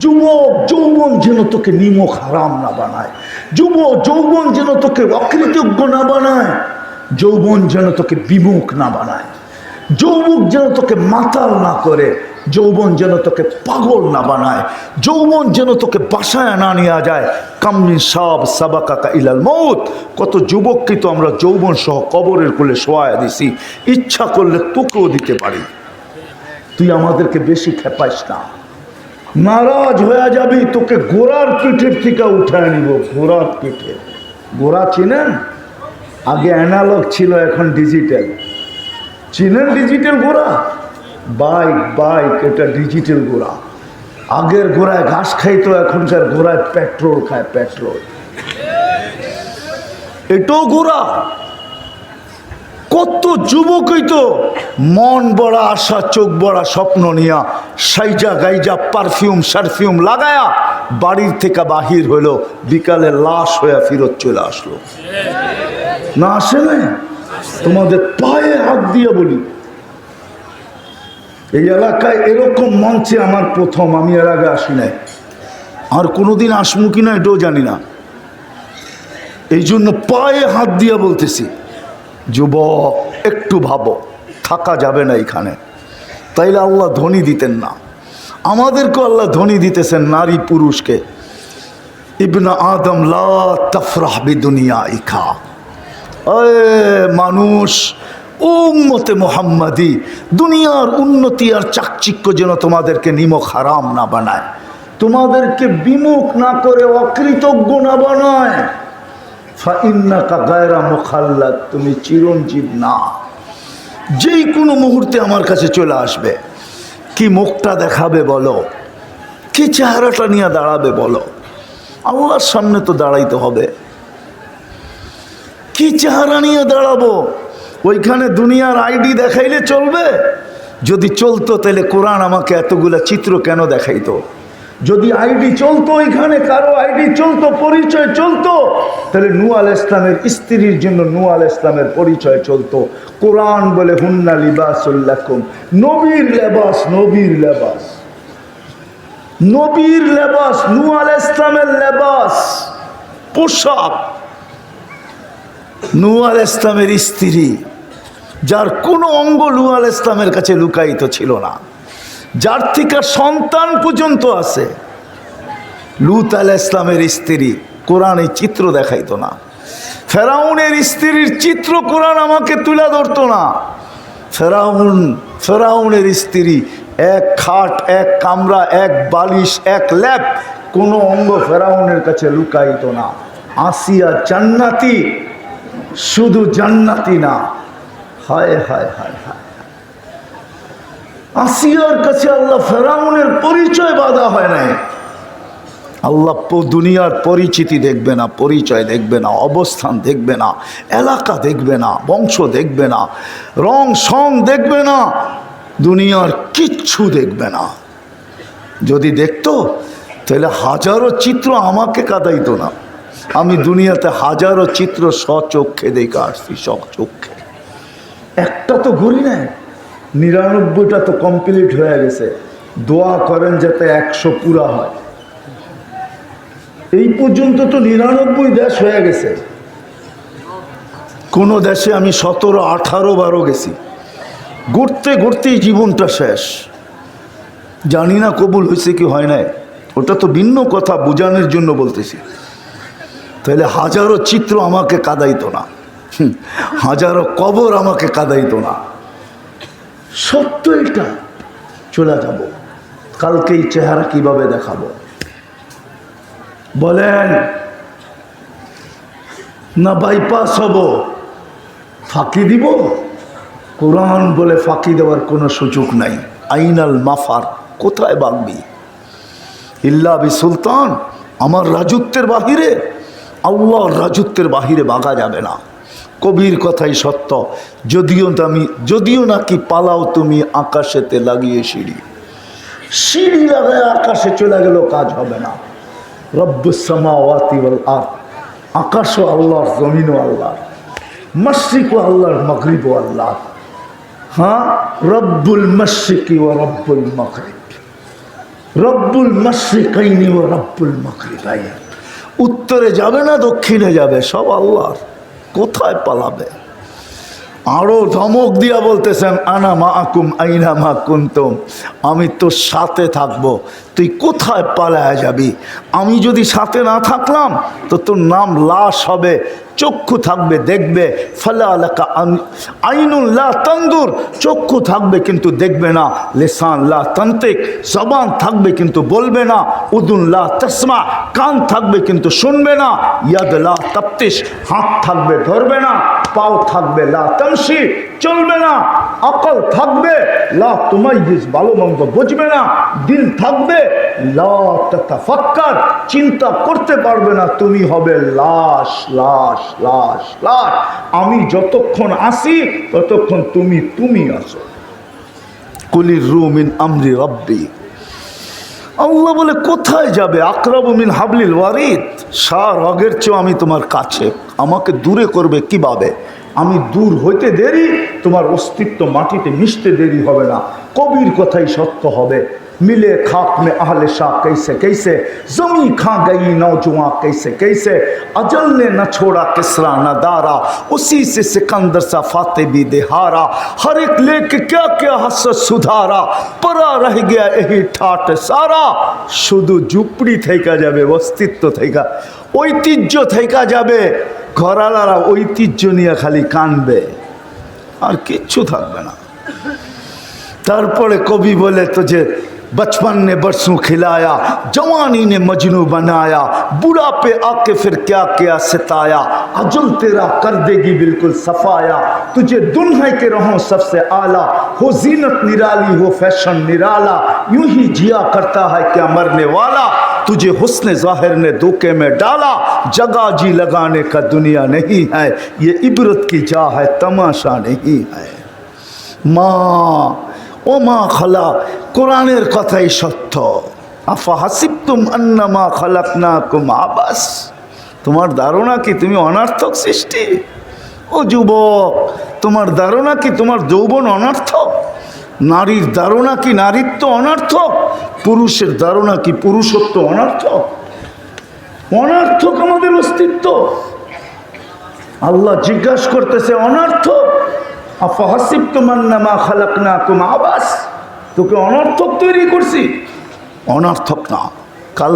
যুবক, যৌবন যেন তোকে নিমক হারাম না বানায়। যুব যৌবন যেন তোকে অকৃতজ্ঞ না বানায়। যৌবন যেন তোকে বিমুখ না বানায়। যৌবক যেন তোকে মাতাল না করে। যৌবন যেন তোকে পাগল না বানায়। যৌবন যেন তোকে বাসায় না নেওয়া যায়। কামনি সব সাবা কাকা ইলাল মৌত কত যুবককে তো আমরা যৌবন সহ কবরের কোলে শোয়া দিছি। ইচ্ছা করলে তোকেও দিতে পারি। তুই আমাদেরকে বেশি খেপাইস না। নারাজ হয়ে যাবি, তোকে গোড়ার পিঠের থেকে উঠায় নিব। ঘোড়ার পিঠে। গোড়া চিনেন? আগে অ্যানালগ ছিল, এখন ডিজিটাল চিনেন ডিজিটাল ঘোড়া বাইক বাইক এটা ডিজিটাল গোড়া আগের গোড়ায় ঘাস খাইতো, এখনকার গোড়ায় পেট্রোল খায় পেট্রোল এটাও ঘোড়া কত যুবকই তো মন বড়া আশা, চোখ বড়া স্বপ্ন নিয়া সাইজা গাইজা পারফিউম, সারফিউম লাগায়া বাড়ির থেকে বাহির হলো বিকালে লাশ হয়ে ফিরত চলে আসলো। না আসে না তোমাদের পায়ে হাত দিয়ে বলি। এই এলাকায় এরকম মঞ্চে আমার প্রথম, আমি এর আগে আসি নাই। আর কোনোদিন আসমু কিনা এটাও জানি না। এই জন্য পায়ে হাত দিয়া বলতেছি। যুবক, একটু ভাবো, থাকা যাবে না এখানে। তাইলে আল্লাহ ধনী দিতেন না। আমাদেরকে আল্লাহ ধনী দিতেছেন নারী পুরুষকে। ইবনা আদম, লা দুনিয়া ইখা মানুষ, উম্মতে মোহাম্মদি, দুনিয়ার উন্নতি আর চাকচিক্য যেন তোমাদেরকে নিমক হারাম না বানায়। তোমাদেরকে বিমুখ না করে অকৃতজ্ঞ না বানায়। তুমি চিরঞ্জীব না। যেই কোনো মুহূর্তে আমার কাছে চলে আসবে। কি মুখটা দেখাবে বলো? কি চেহারাটা নিয়ে দাঁড়াবে বলো? আল্লাহর সামনে তো দাঁড়াইতে হবে। কি চেহারা নিয়ে দাঁড়াবো? ওইখানে দুনিয়ার আইডি দেখাইলে চলবে? যদি চলতো, তাহলে কোরআন আমাকে এতগুলা চিত্র কেন দেখাইতো? যদি আইডি চলতো এখানে, কারও আইডি চলতো, পরিচয় চলতো, তাহলে নু আল ইসলামের স্ত্রীর জন্য নু আল ইসলামের পরিচয় চলতো। কোরআন বলে, হুন্না লিবাসুল্লাকুম নবীর লেবাস নবীর লেবাস। নবীর লেবাস নু আল ইসলামের লেবাস। পোশাক। নু আল ইসলামের স্ত্রী, যার কোনো অঙ্গ নু আল ইসলামের কাছে লুকায়িত ছিল না। যার থেকে সন্তান পর্যন্ত আছে। লুত আল ইসলামের স্ত্রী কোরআন চিত্র দেখাইতো না। ফেরাউনের স্ত্রীর চিত্র কোরআন আমাকে তুলে ধরতো না। ফেরাউন, ফেরাউনের স্ত্রী এক খাট, এক কামরা, এক বালিশ, এক ল্যাপ কোনো অঙ্গ ফেরাউনের কাছে লুকাইত না। আসিয়া জান্নাতি, শুধু জান্নাতি না। হায় হায় হায় হায়। আসিয়ার কাছে আল্লাহ ফেরাউনের পরিচয় বাধা হয় নাই। আল্লাহ দুনিয়ার পরিচিতি দেখবে না, পরিচয় দেখবে না, অবস্থান দেখবে না, এলাকা দেখবে না, বংশ দেখবে না, রং, সং দেখবে না, দুনিয়ার কিচ্ছু দেখবে না। যদি দেখতো, তাহলে হাজারো চিত্র আমাকে কাদাইতো না। আমি দুনিয়াতে হাজারো চিত্র স্বচক্ষে দেখে আসছি চক্ষে একটা তো ঘুরি নাই। নিরানব্বইটা তো কমপ্লিট হয়ে গেছে। দোয়া করেন যাতে একশো পুরা হয়। এই পর্যন্ত তো নিরানব্বই দেশ হয়ে গেছে। কোনো দেশে আমি সতেরো, আঠারো বারো গেছি। ঘুরতে ঘুরতেই জীবনটা শেষ। জানি না কবুল হয়েছে কি হয় নাই। ওটা তো ভিন্ন কথা, বোঝানোর জন্য বলতেছি। তাহলে হাজারো চিত্র আমাকে কাদাইতো না। হাজারো কবর আমাকে কাদাইতো না। সত্য এটা। চলে যাব। কালকে এই চেহারা কীভাবে দেখাবো? বলেন, না বাইপাস হব? ফাঁকি দিব? কোরআন বলে ফাঁকি দেওয়ার কোনো সুযোগ নাই। আইনাল মাফার, কোথায় বাগবি? ইল্লা বি সুলতান, আমার রাজত্বের বাহিরে, আল্লাহর রাজত্বের বাহিরে বাগা যাবে না। কবির কথাই সত্য। যদিও আমি যদিও নাকি পালাও তুমি আকাশেতে লাগিয়ে সিঁড়ি। সিঁড়ি লাগায় আকাশে চলে গেল কাজ হবে না। রব্বুসামাওয়াতি আর আকাশও আল্লাহর, জমিনও আল্লাহ মশরিকও আল্লাহর, মগরিবও আল্লাহ হ্যাঁ? রব্বুল মশরিকি ও রব্বুল মগরিব। রব্বুল মশরিকাইনি ও রব্বুল মকরিবাইন উত্তরে যাবে না, দক্ষিণে যাবে, সব আল্লাহর। কোথায় পালাবে? আরও ধমক দিয়া বলতেছেন, আনা মা আকুম আইনা মা কুন্তম? আমি তোর সাথে থাকব, তুই কোথায় পালায় যাবি? আমি যদি সাথে না থাকলাম, তো তোর নাম লাশ হবে, চক্ষু থাকবে, দেখবে, ফলে আলাকা আইনুল্লাহ তন্দুর চক্ষু থাকবে কিন্তু দেখবে না লা তন্ত্রিক জবান থাকবে কিন্তু বলবে না উদুল্লাহ তসমা, কান থাকবে কিন্তু শুনবে না, ইয়াদ লা তপ্তিস হাত থাকবে ধরবে না। পাও থাকবে, লা তমসি চলবে না, আকল থাকবে, লা তুমাইজিস ভালো মন্দ বুঝবে না, দিল থাকবে, লা তাতাফাক্কার, চিন্তা করতে পারবে না, তুমি হবে লাশ লাশ লাশ লাশ। আমি যতক্ষণ আসি ততক্ষণ তুমি তুমি আসো কুলির রুমিন আমরি রব্বি। আল্লাহ বলে, কোথায় যাবে? আকরাবমিন হাবলিল ওয়ারিদ। সার রগের চেয়েও আমি তোমার কাছে। আমাকে দূরে করবে কীভাবে? আমি দূর হইতে দেরি, তোমার অস্তিত্ব মাটিতে মিশতে দেরি হবে না। কবির কথাই সত্য হবে। मिले खाक में अहल शाह कैसे कैसे जमी खा गई नौजुआ कैसे कैसे अजल ने न छोड़ा किसरा न दारा उसी से सिकंदर सा फाते भी देहारा हर एक लेके क्या क्या हसत सुधारा परा रह गया यही ठाट সারা শুধু ঝুপড়ি থেকে যাবে অস্তিত্ব থেকে ঐতিহ্য থেকে যাবে ঘরালারা ঐতিহ্য নিয়ে খালি কানবে আর কিচ্ছু থাকবে না তারপরে কবি বলে তো যে बचपन ने बरसों खिलाया, जवानी ने मजनू बनाया, बुढ़ापे आके फिर क्या क्या सिताया? अजल तेरा कर देगी बिल्कुल सफाया। तुझे दुल्हे के रहो सबसे आला, हो जीनत निराली, हो फ़ैशन निराला। यूँ ही जिया करता है क्या मरने वाला? तुझे हुस्न ज़ाहिर ने धोखे में डाला जगह जी लगाने का दुनिया नहीं है, ये इबरत की जा है, तमाशा नहीं है। মা ও মা খালা, কোরআনের কথাই সত্য। আফা হাসিবতুম আন্নামা খালাক না কুম আবাস। তোমার ধারণা কি তুমি অনার্থক সৃষ্টি? ও যুবক, তোমার ধারণা কি তোমার যৌবন অনার্থক? নারীর ধারণা কি নারীত্ব অনার্থক? পুরুষের ধারণা কি পুরুষত্ব অনার্থক? অনর্থক আমাদের অস্তিত্ব। আল্লাহ জিজ্ঞাসা করতেছে, অনর্থক? আফাহাসিব তোমার নামা খালাক না কুম আবাস। তোকে অনর্থক তৈরি করছি। অনর্থক না কাল